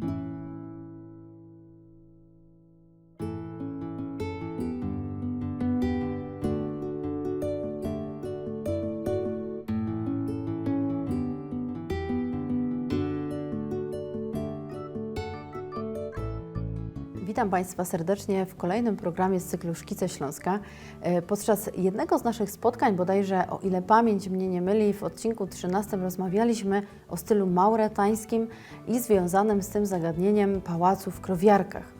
thank you Witam Państwa serdecznie w kolejnym programie z cyklu Szkice Śląska. E, Podczas jednego z naszych spotkań, bodajże o ile pamięć mnie nie myli, w odcinku 13 rozmawialiśmy o stylu mauretańskim i związanym z tym zagadnieniem pałacu w Krowiarkach.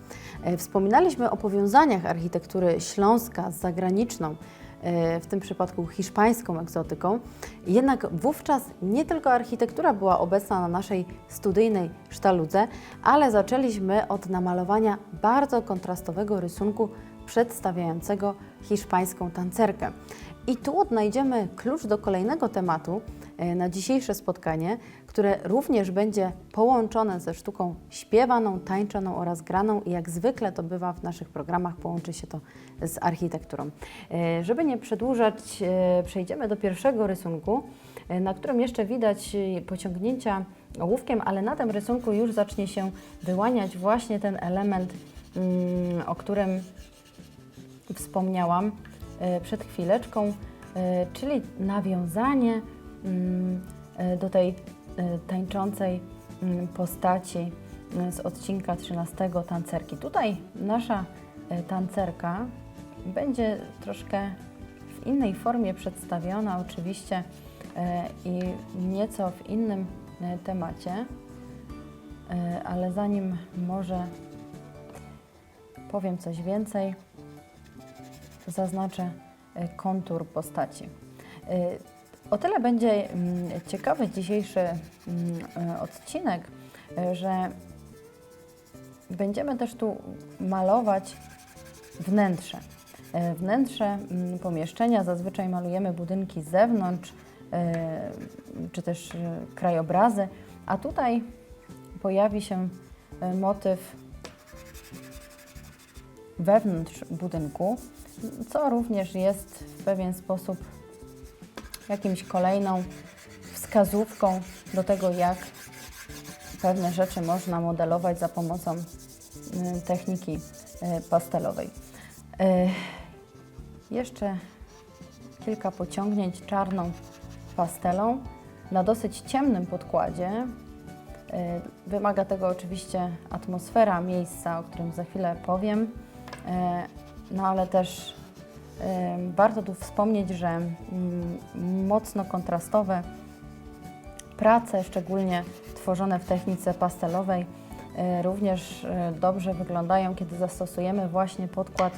E, Wspominaliśmy o powiązaniach architektury śląska z zagraniczną, w tym przypadku hiszpańską egzotyką. Jednak wówczas nie tylko architektura była obecna na naszej studyjnej sztaludze, ale zaczęliśmy od namalowania bardzo kontrastowego rysunku przedstawiającego hiszpańską tancerkę. I tu odnajdziemy klucz do kolejnego tematu e, na dzisiejsze spotkanie, które również będzie połączone ze sztuką śpiewaną, tańczoną oraz graną i jak zwykle to bywa w naszych programach, połączy się to z architekturą. E, Żeby nie przedłużać, e, przejdziemy do pierwszego rysunku, e, na którym jeszcze widać e, pociągnięcia ołówkiem, ale na tym rysunku już zacznie się wyłaniać właśnie ten element, mm, o którym wspomniałam e, przed chwileczką, e, czyli nawiązanie e, do tej e, tańczącej mm, postaci e, z odcinka 13 tancerki. Tutaj nasza e, tancerka będzie troszkę w innej formie przedstawiona, oczywiście e, i nieco w innym e, temacie, E, ale zanim może powiem coś więcej, zaznaczę e, kontur postaci. O tyle będzie mm, ciekawy dzisiejszy mm, e, odcinek, e, że będziemy też tu malować wnętrze. E, Wnętrze mm, pomieszczenia zazwyczaj malujemy budynki z zewnątrz, czy też krajobrazy, a tutaj pojawi się motyw wewnątrz budynku, co również jest w pewien sposób jakimś kolejną wskazówką do tego, jak pewne rzeczy można modelować za pomocą y, techniki y, pastelowej. Y, Jeszcze kilka pociągnięć czarną pastelą na dosyć ciemnym podkładzie. Wymaga tego oczywiście atmosfera miejsca, o którym za chwilę powiem. No ale też warto tu wspomnieć, że mm, mocno kontrastowe prace, szczególnie tworzone w technice pastelowej, y, również y, dobrze wyglądają, kiedy zastosujemy właśnie podkład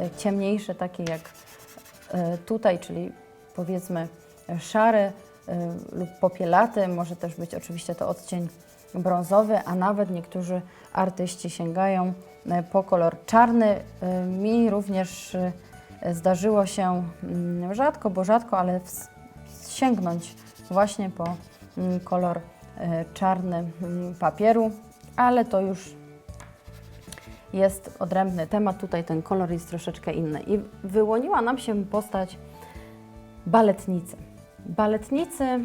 y, ciemniejszy, taki jak tutaj, czyli powiedzmy szary lub popielaty. Może też być oczywiście to odcień brązowy, a nawet niektórzy artyści sięgają po kolor czarny. Mi również zdarzyło się mm, rzadko, bo rzadko, ale sięgnąć właśnie po mm, kolor e, czarny mm, papieru, ale to już jest odrębny temat. Tutaj ten kolor jest troszeczkę inny. I wyłoniła nam się postać baletnicy. Baletnicy,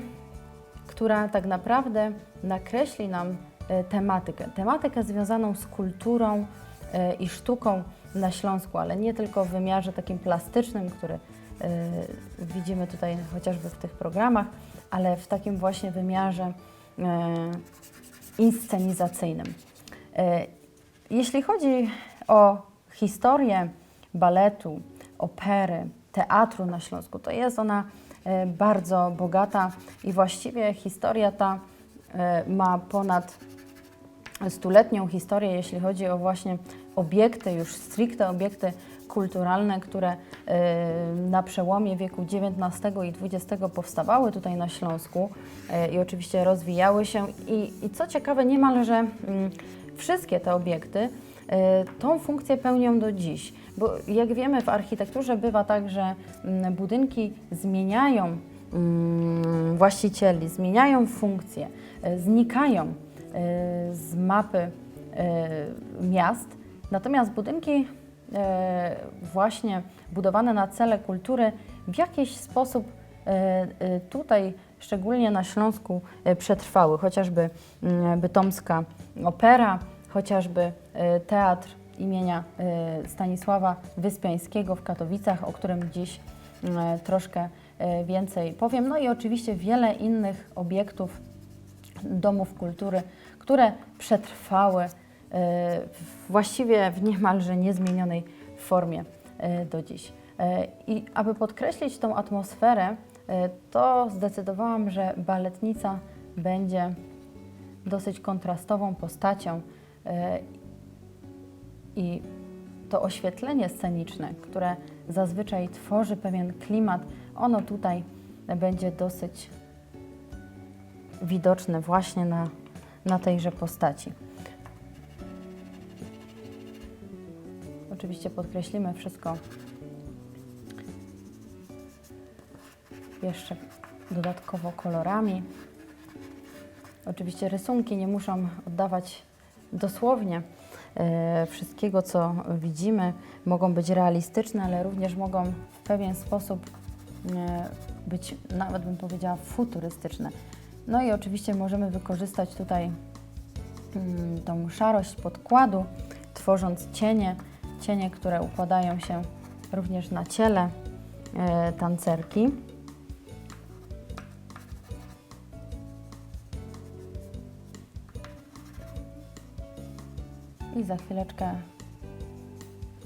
która tak naprawdę nakreśli nam e, tematykę. Tematykę związaną z kulturą e, i sztuką na Śląsku, ale nie tylko w wymiarze takim plastycznym, który e, widzimy tutaj chociażby w tych programach, ale w takim właśnie wymiarze e, inscenizacyjnym. E, Jeśli chodzi o historię baletu, opery, teatru na Śląsku, to jest ona bardzo bogata i właściwie historia ta ma ponad stuletnią historię, jeśli chodzi o właśnie obiekty, już stricte obiekty kulturalne, które e, na przełomie wieku XIX i XX powstawały tutaj na Śląsku e, i oczywiście rozwijały się. I, i co ciekawe, niemalże mm, wszystkie te obiekty e, tą funkcję pełnią do dziś. Bo jak wiemy, w architekturze bywa tak, że mm, budynki zmieniają mm, właścicieli, zmieniają funkcje, znikają z mapy e, miast. Natomiast budynki e, właśnie budowane na cele kultury w jakiś sposób tutaj szczególnie na Śląsku przetrwały, chociażby Bytomska Opera, chociażby Teatr imienia Stanisława Wyspiańskiego w Katowicach, o którym dziś troszkę więcej powiem. No i oczywiście wiele innych obiektów, domów kultury, które przetrwały e, właściwie w niemalże niezmienionej formie e, do dziś. E, I aby podkreślić tą atmosferę, to zdecydowałam, że baletnica będzie dosyć kontrastową postacią i to oświetlenie sceniczne, które zazwyczaj tworzy pewien klimat, ono tutaj będzie dosyć widoczne właśnie na, na tejże postaci. Oczywiście podkreślimy wszystko jeszcze dodatkowo kolorami. Oczywiście rysunki nie muszą oddawać dosłownie e, wszystkiego, co widzimy. Mogą być realistyczne, ale również mogą w pewien sposób e, być, nawet bym powiedziała, futurystyczne. No i oczywiście możemy wykorzystać tutaj mm, tą szarość podkładu, tworząc cienie, cienie, które układają się również na ciele e, tancerki. I za chwileczkę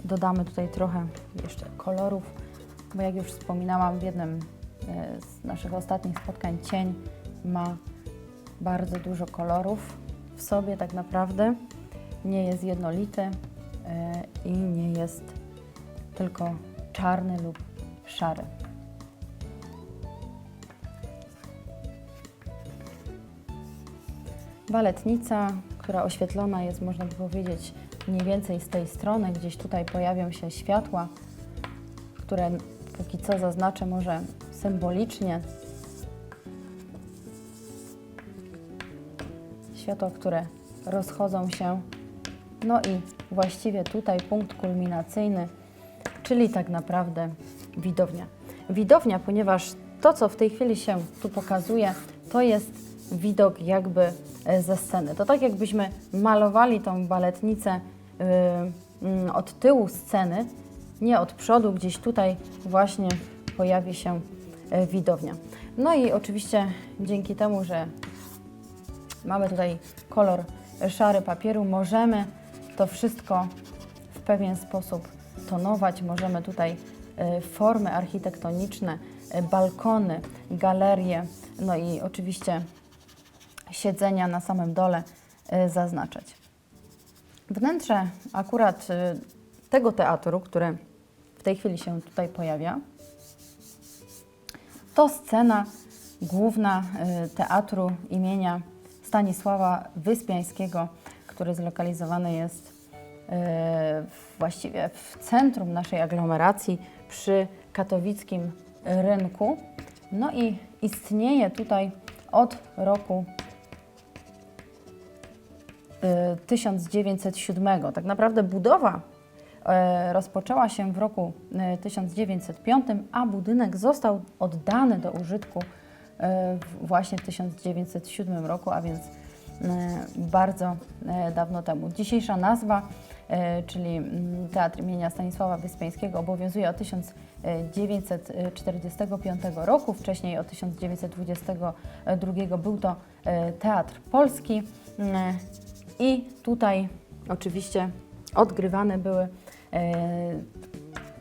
dodamy tutaj trochę jeszcze kolorów, bo jak już wspominałam w jednym e, z naszych ostatnich spotkań, cień ma bardzo dużo kolorów w sobie tak naprawdę. Nie jest jednolity e, i nie jest tylko czarny lub szary. Baletnica, która oświetlona jest, można by powiedzieć, mniej więcej z tej strony, gdzieś tutaj pojawią się światła, które póki co zaznaczę może symbolicznie. Światła, które rozchodzą się. No i właściwie tutaj punkt kulminacyjny, czyli tak naprawdę widownia. Widownia, ponieważ to, co w tej chwili się tu pokazuje, to jest widok jakby e, ze sceny. To tak jakbyśmy malowali tą baletnicę y, mm, od tyłu sceny, nie od przodu, gdzieś tutaj właśnie pojawi się e, widownia. No i oczywiście dzięki temu, że mamy tutaj kolor szary papieru, możemy to wszystko w pewien sposób tonować. Możemy tutaj e, formy architektoniczne, e, balkony, galerie, no i oczywiście siedzenia na samym dole e, zaznaczać. Wnętrze akurat tego teatru, które w tej chwili się tutaj pojawia, to scena główna y, teatru imienia Stanisława Wyspiańskiego, który zlokalizowany jest y, właściwie w centrum naszej aglomeracji przy katowickim rynku. No i istnieje tutaj od roku y, 1907. Tak naprawdę budowa e, rozpoczęła się w roku e, 1905, a budynek został oddany do użytku e, właśnie w 1907 roku, a więc e, bardzo e, dawno temu. Dzisiejsza nazwa, e, czyli mm, Teatr imienia Stanisława Wyspiańskiego obowiązuje od 1945 roku, wcześniej od 1922 był to Teatr Polski i tutaj oczywiście odgrywane były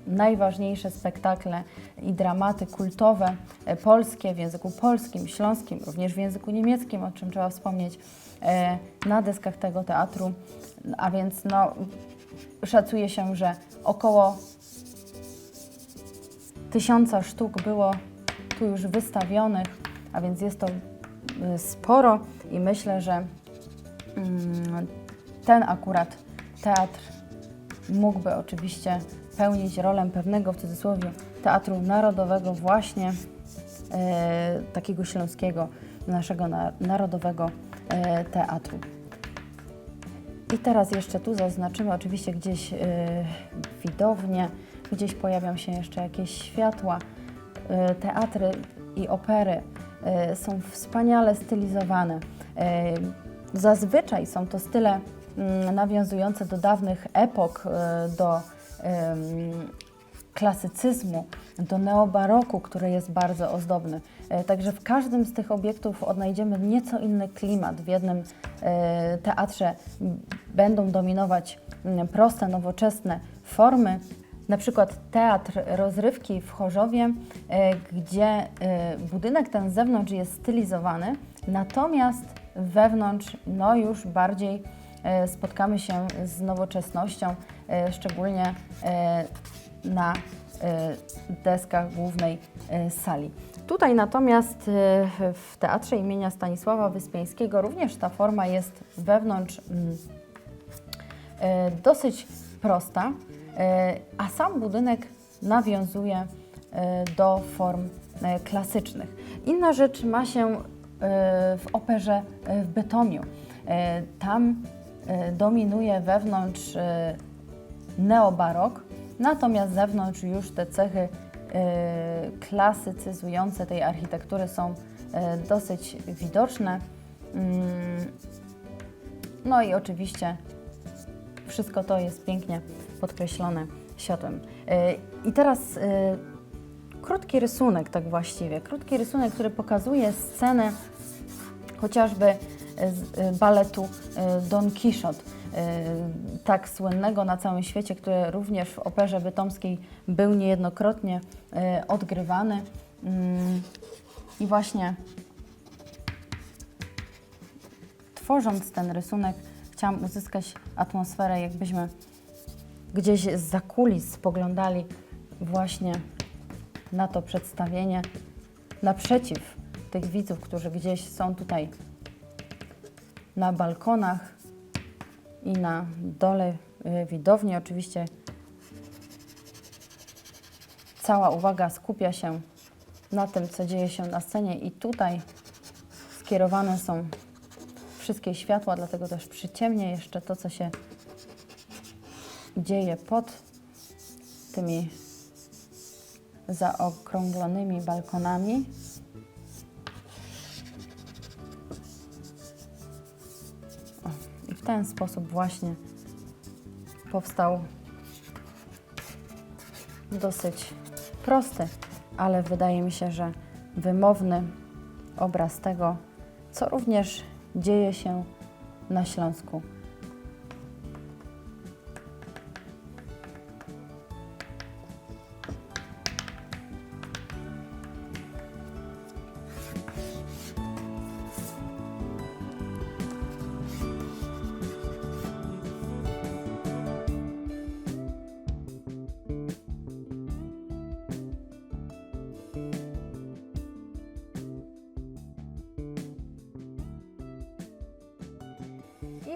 najważniejsze spektakle i dramaty kultowe e, polskie w języku polskim, śląskim, również w języku niemieckim, o czym trzeba wspomnieć, e, na deskach tego teatru. A więc no, szacuje się, że około tysiąca sztuk było tu już wystawionych, a więc jest to y, sporo i myślę, że mm, ten akurat teatr mógłby oczywiście pełnić rolę pewnego w cudzysłowie teatru narodowego właśnie e, takiego śląskiego, naszego na, narodowego e, teatru. I teraz jeszcze tu zaznaczymy oczywiście gdzieś y, widownie, gdzieś pojawią się jeszcze jakieś światła, y, teatry i opery e, są wspaniale stylizowane. E, Zazwyczaj są to style mm, nawiązujące do dawnych epok, e, do klasycyzmu, do neobaroku, który jest bardzo ozdobny. E, Także w każdym z tych obiektów odnajdziemy nieco inny klimat. W jednym e, teatrze będą dominować m, proste, nowoczesne formy. Na przykład teatr rozrywki w Chorzowie, e, gdzie budynek ten z zewnątrz jest stylizowany, natomiast wewnątrz no już bardziej spotkamy się z nowoczesnością, e, szczególnie e, na e, deskach głównej e, sali. Tutaj natomiast e, w Teatrze imienia Stanisława Wyspiańskiego również ta forma jest wewnątrz mm, e, dosyć prosta, e, a sam budynek nawiązuje e, do form e, klasycznych. Inna rzecz ma się e, w operze e, w Bytomiu. E, Tam e, dominuje wewnątrz e, neobarok, natomiast zewnątrz już te cechy e, klasycyzujące tej architektury są dosyć widoczne. Mm, No i oczywiście wszystko to jest pięknie podkreślone. E, I teraz krótki rysunek, tak właściwie. Krótki rysunek, który pokazuje scenę chociażby z e, baletu e, Don Quixote, e, tak słynnego na całym świecie, który również w operze bytomskiej był niejednokrotnie odgrywany. Mm, I właśnie tworząc ten rysunek, chciałam uzyskać atmosferę, jakbyśmy gdzieś z kulis spoglądali właśnie na to przedstawienie, naprzeciw tych widzów, którzy gdzieś są tutaj na balkonach i na dole y, widowni. Oczywiście cała uwaga skupia się na tym, co dzieje się na scenie i tutaj skierowane są wszystkie światła, dlatego też przyciemnię jeszcze to, co się dzieje pod tymi zaokrąglonymi balkonami. Ten sposób właśnie powstał dosyć prosty, ale wydaje mi się, że wymowny obraz tego, co również dzieje się na Śląsku.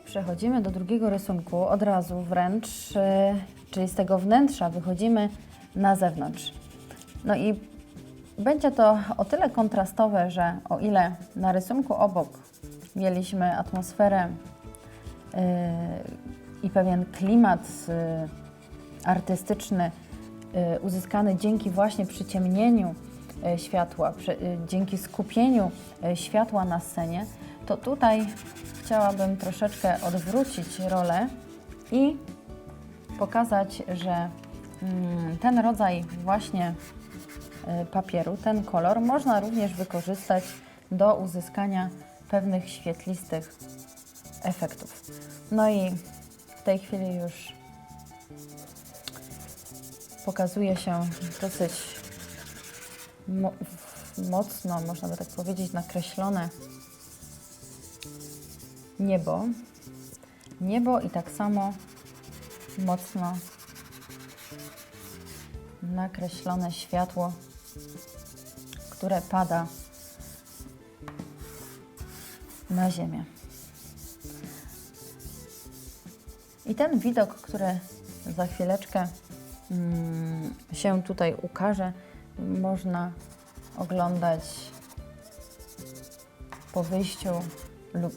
Przechodzimy do drugiego rysunku od razu wręcz, e, czyli z tego wnętrza wychodzimy na zewnątrz. No i będzie to o tyle kontrastowe, że o ile na rysunku obok mieliśmy atmosferę e, i pewien klimat e, artystyczny uzyskany dzięki właśnie przyciemnieniu światła, dzięki skupieniu światła na scenie, to tutaj chciałabym troszeczkę odwrócić rolę i pokazać, że mm, ten rodzaj właśnie y, papieru, ten kolor można również wykorzystać do uzyskania pewnych świetlistych efektów. No i w tej chwili już pokazuje się dosyć mo- mocno, można by tak powiedzieć, nakreślone niebo. Niebo i tak samo mocno nakreślone światło, które pada na ziemię. I ten widok, który za chwileczkę mm, się tutaj ukaże, można oglądać po wyjściu lub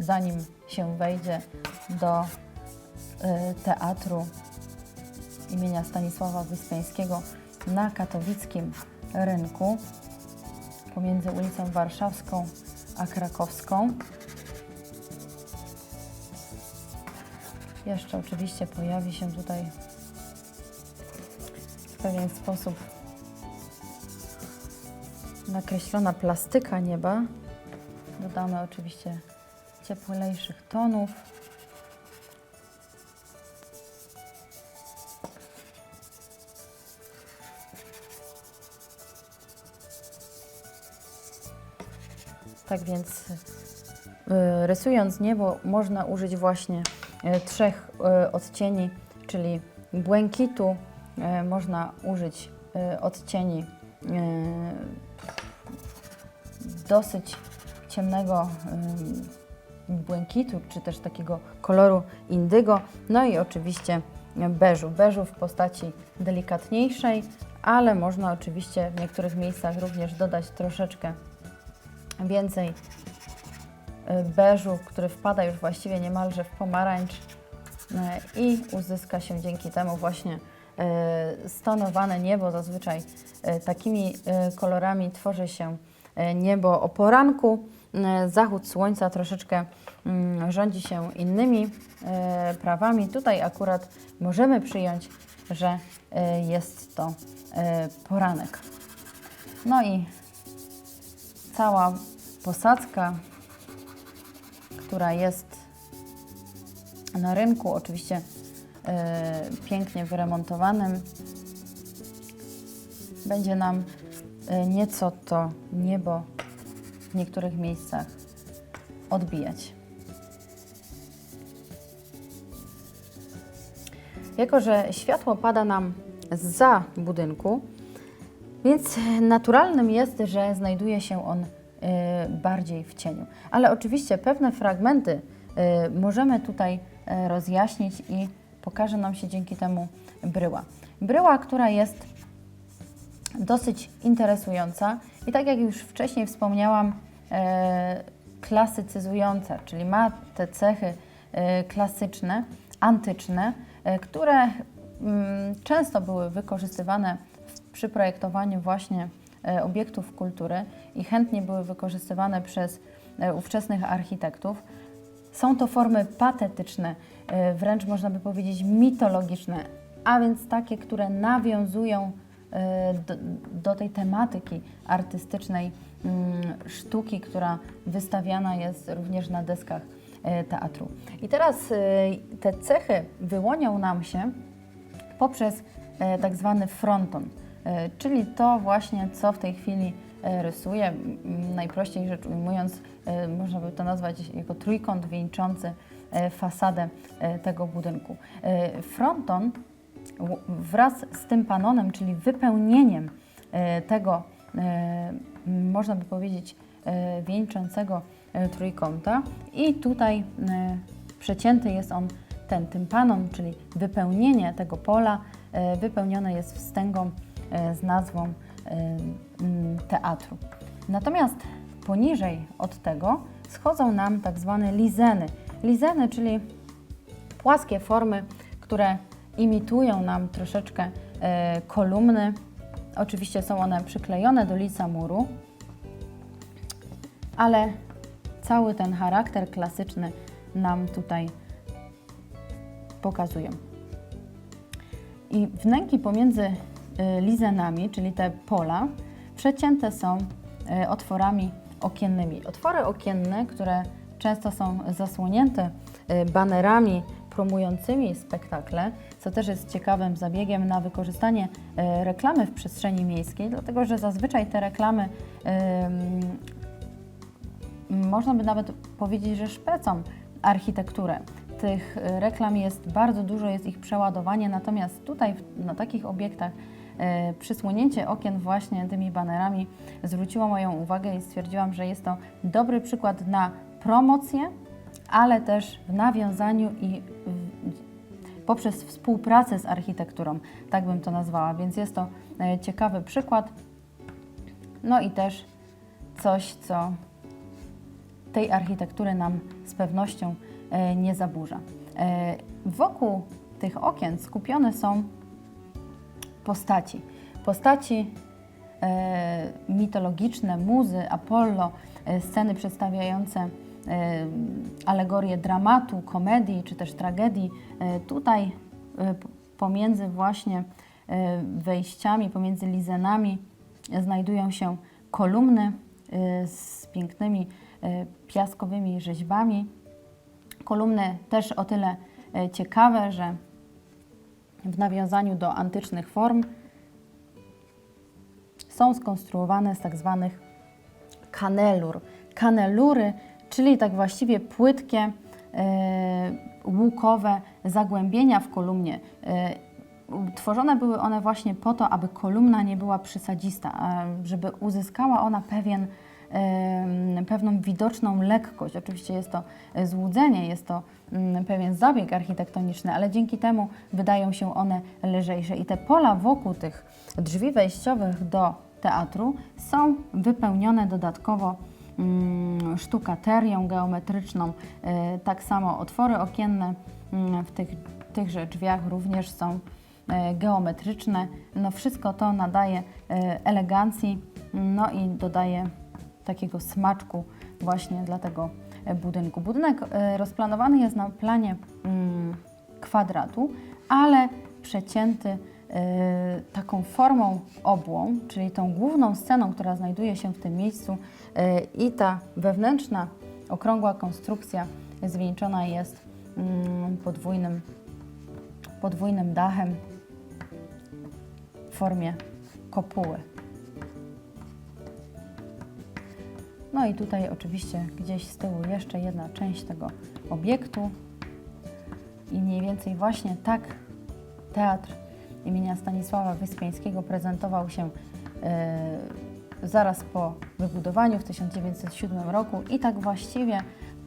zanim się wejdzie do y, teatru imienia Stanisława Wyspiańskiego na katowickim rynku. pomiędzy ulicą Warszawską a Krakowską. Jeszcze oczywiście pojawi się tutaj w pewien sposób nakreślona plastyka nieba. Dodamy oczywiście cieplejszych tonów. Tak więc y, rysując niebo można użyć właśnie y, trzech y, odcieni, czyli błękitu, można użyć odcieni dosyć ciemnego błękitu, czy też takiego koloru indygo, no i oczywiście beżu. Beżu w postaci delikatniejszej, ale można oczywiście w niektórych miejscach również dodać troszeczkę więcej y, beżu, który wpada już właściwie niemalże w pomarańcz y, i uzyska się dzięki temu właśnie y, stonowane niebo. Zazwyczaj takimi kolorami tworzy się niebo o poranku. Y, Zachód słońca troszeczkę mm, rządzi się innymi y, prawami. Tutaj akurat możemy przyjąć, że y, jest to poranek. No i cała posadzka, która jest na rynku, oczywiście pięknie wyremontowanym, będzie nam nieco to niebo w niektórych miejscach odbijać. Jako, że światło pada nam za budynku, więc naturalnym jest, że znajduje się on y, bardziej w cieniu. Ale oczywiście pewne fragmenty y, możemy tutaj y, rozjaśnić i pokaże nam się dzięki temu bryła. Bryła, która jest dosyć interesująca i tak jak już wcześniej wspomniałam, e, klasycyzująca, czyli ma te cechy e, klasyczne, antyczne, e, które mm, często były wykorzystywane przy projektowaniu właśnie e, obiektów kultury i chętnie były wykorzystywane przez e, ówczesnych architektów. Są to formy patetyczne, e, wręcz można by powiedzieć mitologiczne, a więc takie, które nawiązują do, do tej tematyki artystycznej mm, sztuki, która wystawiana jest również na deskach e, teatru. I teraz e, te cechy wyłonią nam się poprzez tak zwany fronton, czyli to właśnie, co w tej chwili e, rysuję. M, Najprościej rzecz ujmując, można by to nazwać jako trójkąt wieńczący fasadę tego budynku. Fronton wraz z tym panonem, czyli wypełnieniem e, tego, e, można by powiedzieć, e, wieńczącego trójkąta i tutaj przecięty jest on ten tympanon, czyli wypełnienie tego pola wypełnione jest wstęgą z nazwą teatru. Natomiast poniżej od tego schodzą nam tak zwane lizeny. Lizeny, czyli płaskie formy, które imitują nam troszeczkę e, kolumny. Oczywiście są one przyklejone do lica muru, ale cały ten charakter klasyczny nam tutaj pokazują. I wnęki pomiędzy y, lizenami, czyli te pola, przecięte są y, otworami okiennymi. Otwory okienne, które często są zasłonięte banerami promującymi spektakle, co też jest ciekawym zabiegiem na wykorzystanie y, reklamy w przestrzeni miejskiej, dlatego że zazwyczaj te reklamy można by nawet powiedzieć, że szpecą architekturę. Tych y, reklam jest bardzo dużo, jest ich przeładowanie, natomiast tutaj na takich obiektach e, przysłonięcie okien właśnie tymi banerami zwróciło moją uwagę i stwierdziłam, że jest to dobry przykład na promocję, ale też w nawiązaniu i poprzez współpracę z architekturą, tak bym to nazwała, więc jest to e, ciekawy przykład. No i też coś, co tej architektury nam z pewnością e, nie zaburza. E, Wokół tych okien skupione są postaci. Postaci mitologiczne, muzy, Apollo, sceny przedstawiające e, alegorię dramatu, komedii czy też tragedii. E, Tutaj e, pomiędzy właśnie e, wejściami, pomiędzy lizenami znajdują się kolumny z pięknymi piaskowymi rzeźbami. Kolumny też o tyle ciekawe, że w nawiązaniu do antycznych form są skonstruowane z tak zwanych kanelur. Kanelury, czyli tak właściwie płytkie, e, łukowe zagłębienia w kolumnie. E, Tworzone były one właśnie po to, aby kolumna nie była przysadzista, żeby uzyskała ona pewien, pewną widoczną lekkość. Oczywiście jest to złudzenie, jest to mm, pewien zabieg architektoniczny, ale dzięki temu wydają się one lżejsze. I te pola wokół tych drzwi wejściowych do teatru są wypełnione dodatkowo sztukaterią geometryczną. E, Tak samo otwory okienne mm, w tych, tychże drzwiach również są e, geometryczne. No wszystko to nadaje e, elegancji, no i dodaje takiego smaczku właśnie dla tego budynku. Budynek rozplanowany jest na planie mm, kwadratu, ale przecięty taką formą obłą, czyli tą główną sceną, która znajduje się w tym miejscu e, i ta wewnętrzna, okrągła konstrukcja zwieńczona jest mm, podwójnym, podwójnym dachem w formie kopuły. No i tutaj oczywiście gdzieś z tyłu jeszcze jedna część tego obiektu i mniej więcej właśnie tak teatr imienia Stanisława Wyspiańskiego prezentował się e, zaraz po wybudowaniu w 1907 roku i tak właściwie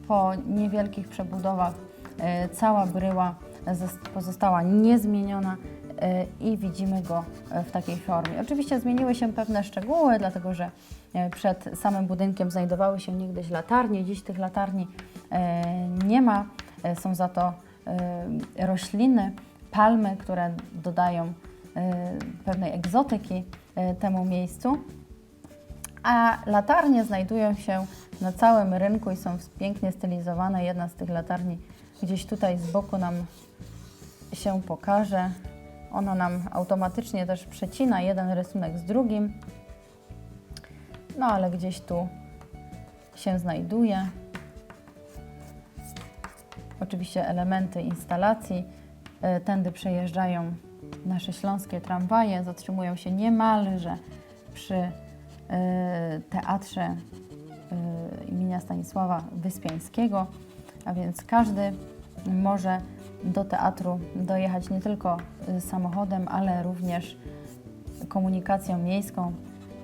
po niewielkich przebudowach e, cała bryła zos- pozostała niezmieniona e, i widzimy go w takiej formie. Oczywiście zmieniły się pewne szczegóły, dlatego że przed samym budynkiem znajdowały się niegdyś latarnie. Dziś tych latarni nie ma, są za to rośliny, palmy, które dodają e, pewnej egzotyki e, temu miejscu. A latarnie znajdują się na całym rynku i są pięknie stylizowane. Jedna z tych latarni gdzieś tutaj z boku nam się pokaże. Ona nam automatycznie też przecina jeden rysunek z drugim. No ale gdzieś tu się znajduje. Oczywiście elementy instalacji. E, Tędy przejeżdżają nasze śląskie tramwaje, zatrzymują się niemalże przy e, teatrze e, imienia Stanisława Wyspiańskiego, a więc każdy może do teatru dojechać nie tylko samochodem, ale również komunikacją miejską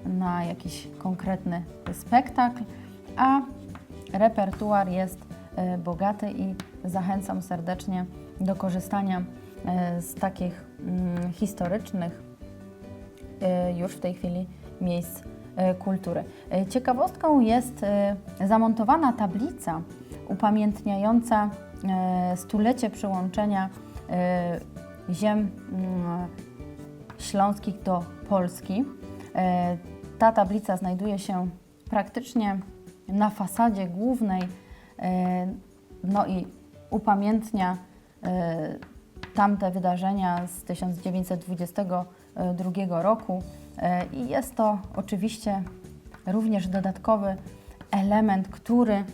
na jakiś konkretny spektakl, a repertuar jest bogaty i zachęcam serdecznie do korzystania e, z takich mm, historycznych e, już w tej chwili miejsc e, kultury. Ciekawostką jest zamontowana tablica upamiętniająca stulecie przyłączenia ziem mm, śląskich do Polski. Ta tablica znajduje się praktycznie na fasadzie głównej, no i upamiętnia tamte wydarzenia z 1922 roku. E, I jest to oczywiście również dodatkowy element, który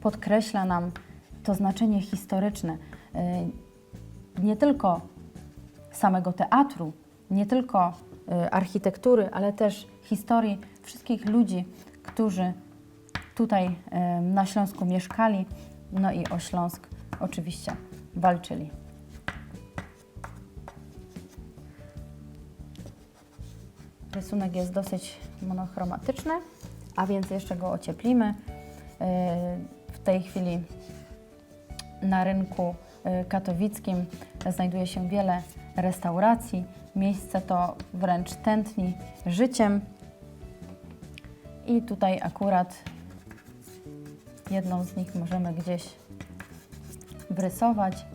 podkreśla nam to znaczenie historyczne. E, Nie tylko samego teatru, nie tylko architektury, ale też historii wszystkich ludzi, którzy tutaj na Śląsku mieszkali, no i o Śląsk oczywiście walczyli. Rysunek jest dosyć monochromatyczny, a więc jeszcze go ocieplimy. Y, W tej chwili na rynku y, katowickim znajduje się wiele restauracji. Miejsce to wręcz tętni życiem. I tutaj akurat jedną z nich możemy gdzieś wrysować.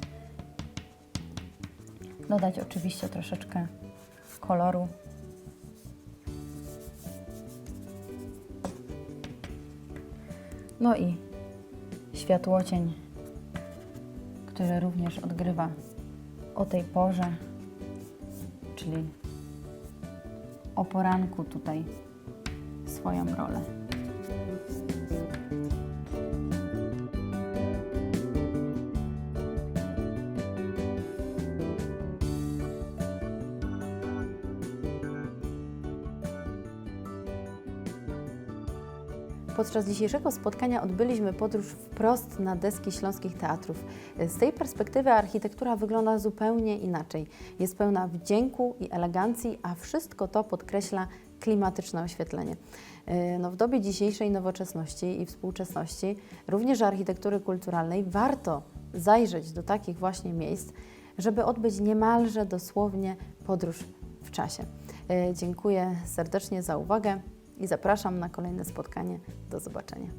Dodać oczywiście troszeczkę koloru. No i światłocień, który również odgrywa o tej porze, czyli o poranku tutaj swoją rolę. Podczas dzisiejszego spotkania odbyliśmy podróż wprost na deski śląskich teatrów. Z tej perspektywy architektura wygląda zupełnie inaczej. Jest pełna wdzięku i elegancji, a wszystko to podkreśla klimatyczne oświetlenie. Yy, No, w dobie dzisiejszej nowoczesności i współczesności, również architektury kulturalnej, warto zajrzeć do takich właśnie miejsc, żeby odbyć niemalże dosłownie podróż w czasie. Yy, Dziękuję serdecznie za uwagę i zapraszam na kolejne spotkanie. Do zobaczenia.